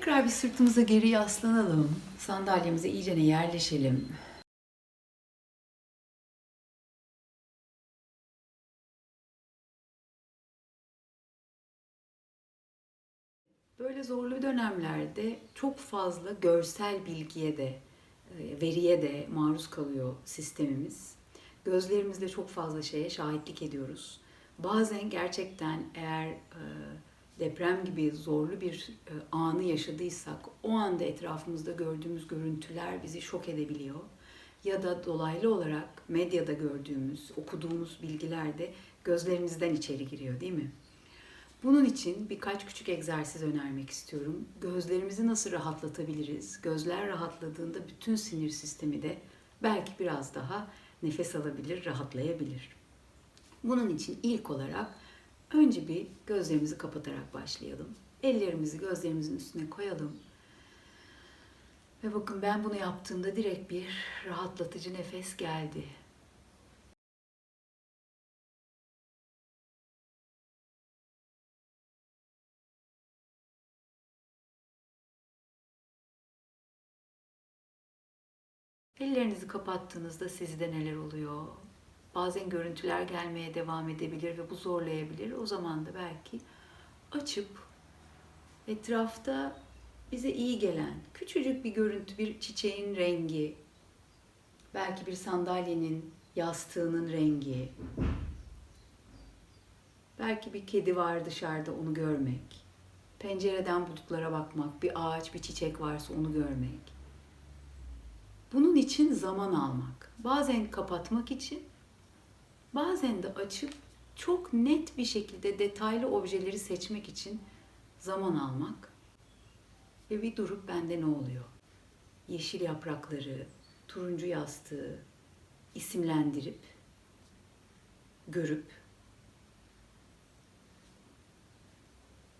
Tekrar bir sırtımıza geri yaslanalım. Sandalyemize iyicene yerleşelim. Böyle zorlu dönemlerde çok fazla görsel bilgiye de, e, veriye de maruz kalıyor sistemimiz. Gözlerimizle çok fazla şeye şahitlik ediyoruz. Bazen gerçekten eğer e, deprem gibi zorlu bir e, anı yaşadıysak o anda etrafımızda gördüğümüz görüntüler bizi şok edebiliyor. Ya da dolaylı olarak medyada gördüğümüz, okuduğumuz bilgiler de gözlerimizden içeri giriyor değil mi? Bunun için birkaç küçük egzersiz önermek istiyorum. Gözlerimizi nasıl rahatlatabiliriz? Gözler rahatladığında bütün sinir sistemi de belki biraz daha nefes alabilir, rahatlayabilir. Bunun için ilk olarak önce bir gözlerimizi kapatarak başlayalım. Ellerimizi gözlerimizin üstüne koyalım. Ve bakın ben bunu yaptığımda direkt bir rahatlatıcı nefes geldi. Ellerinizi kapattığınızda sizde neler oluyor? Bazen görüntüler gelmeye devam edebilir ve bu zorlayabilir. O zaman da belki açıp etrafta bize iyi gelen küçücük bir görüntü, bir çiçeğin rengi, belki bir sandalyenin yastığının rengi, belki bir kedi var dışarıda onu görmek, pencereden bulutlara bakmak, bir ağaç, bir çiçek varsa onu görmek. Bunun için zaman almak. Bazen kapatmak için, bazen de açıp çok net bir şekilde detaylı objeleri seçmek için zaman almak ve bir durup bende ne oluyor? Yeşil yaprakları, turuncu yastığı isimlendirip, görüp,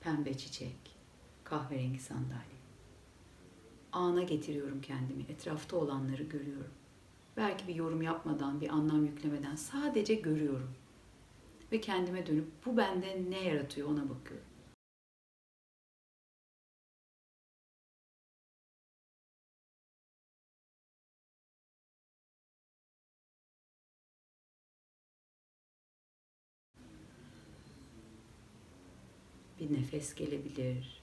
pembe çiçek, kahverengi sandalye ana getiriyorum kendimi. Etrafta olanları görüyorum. Belki bir yorum yapmadan, bir anlam yüklemeden sadece görüyorum. Ve kendime dönüp bu bende ne yaratıyor ona bakıyorum. Bir nefes gelebilir,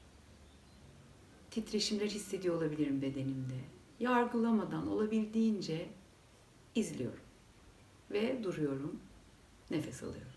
titreşimler hissediyor olabilirim bedenimde. Yargılamadan olabildiğince izliyorum ve duruyorum, nefes alıyorum.